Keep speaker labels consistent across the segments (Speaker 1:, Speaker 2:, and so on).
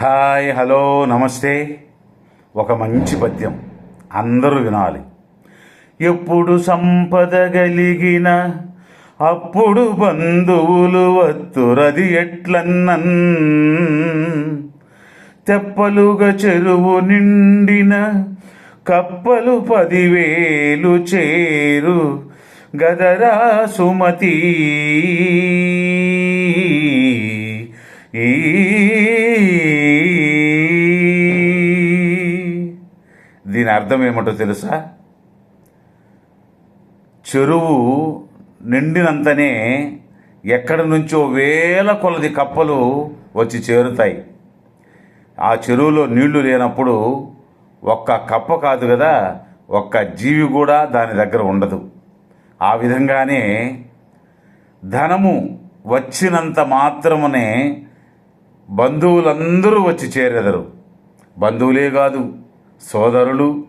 Speaker 1: Hi hello నమస్తే. ఒక మంచి పద్యం. అందరూ వినాలి. ఎప్పుడు సంపద కలిగిన అప్పుడు బంధువులు వత్తురది ఎట్లన్నన్. తెప్పలుగా చెరువు నిండిన కప్పలు పదివేలు చేరు గదరా సుమతి. దీని అర్థం ఏమిటో తెలుసా? చెరువు నిండినంతనే ఎక్కడి నుంచో వేల కొలది కప్పలు వచ్చి చేరుతాయి. ఆ చెరువులో నీళ్ళు లేనప్పుడు ఒక్క కప్ప కాదు కదా ఒక్క జీవి కూడా దాని దగ్గర ఉండదు. ఆ విధంగానే ధనము వచ్చినంత మాత్రమునే బంధువులందరూ వచ్చి చేరెదరు. బంధువులే కాదు సోదరులు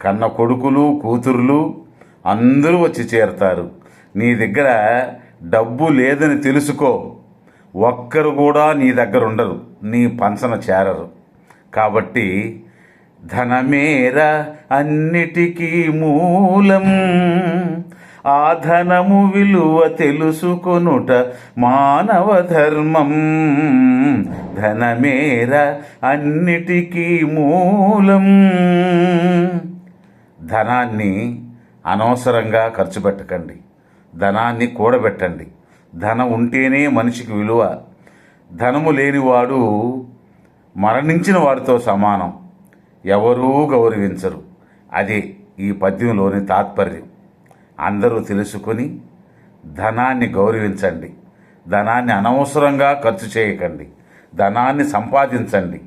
Speaker 1: కన్న కొడుకులు కూతురులు అందరూ వచ్చి చేరతారు. నీ దగ్గర డబ్బు లేదని తెలుసుకో. ఒక్కరు కూడా నీ దగ్గర ఉండరు. నీ పంచన చేరరు. కాబట్టి ధనమేర అన్నిటికీ మూలం. ఆ ధనము విలువ తెలుసుకొనుట మానవ ధర్మం ధనమేర అన్నిటికీ మూలం. ధనాన్ని అనవసరంగా ఖర్చు పెట్టకండి. ధనాన్ని కూడబెట్టండి. ధనం ఉంటేనే మనిషికి విలువ. ధనము లేనివాడు మరణించిన వాడితో సమానం. ఎవరూ గౌరవించరు. అదే ఈ పద్యంలోని తాత్పర్యం. అందరూ తెలుసుకొని ధనాన్ని గౌరవించండి. ధనాన్ని అనవసరంగా ఖర్చు చేయకండి. ధనాన్ని సంపాదించండి.